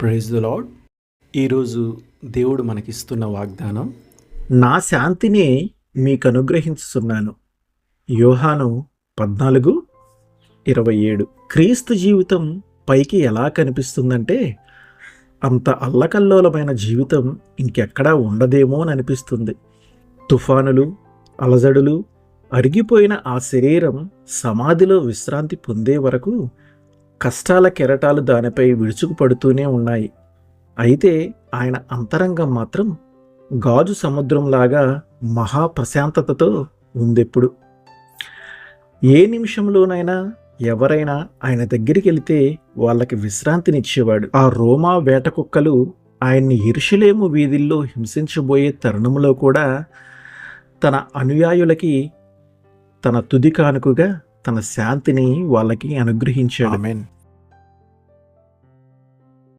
Praise the lord ఈరోజు దేవుడు మనకిస్తున్న వాగ్దానం నా శాంతిని మీకు అనుగ్రహించుతున్నాను యోహాను పద్నాలుగు ఇరవై ఏడు. క్రీస్తు జీవితం పైకి ఎలా కనిపిస్తుందంటే అంత అల్లకల్లోలమైన జీవితం ఇంకెక్కడా ఉండదేమో అని అనిపిస్తుంది. తుఫానులు అలజడులు అరిగిపోయిన ఆ శరీరం సమాధిలో విశ్రాంతి పొందే వరకు కష్టాల కెరటాలు దానిపై విరుచుకుపడుతూనే ఉన్నాయి. అయితే ఆయన అంతరంగం మాత్రం గాజు సముద్రంలాగా మహా ప్రశాంతతతో ఉందెప్పుడు. ఏ నిమిషంలోనైనా ఎవరైనా ఆయన దగ్గరికి వెళితే వాళ్ళకి విశ్రాంతినిచ్చేవాడు. ఆ రోమా వేట కుక్కలు ఆయన్ని ఇరుషులేము వీధుల్లో హింసించబోయే తరుణంలో కూడా తన అనుయాయులకి తన తుది కానుకగా తన శాంతిని వాళ్ళకి అనుగ్రహించాడు. ఆమెన్.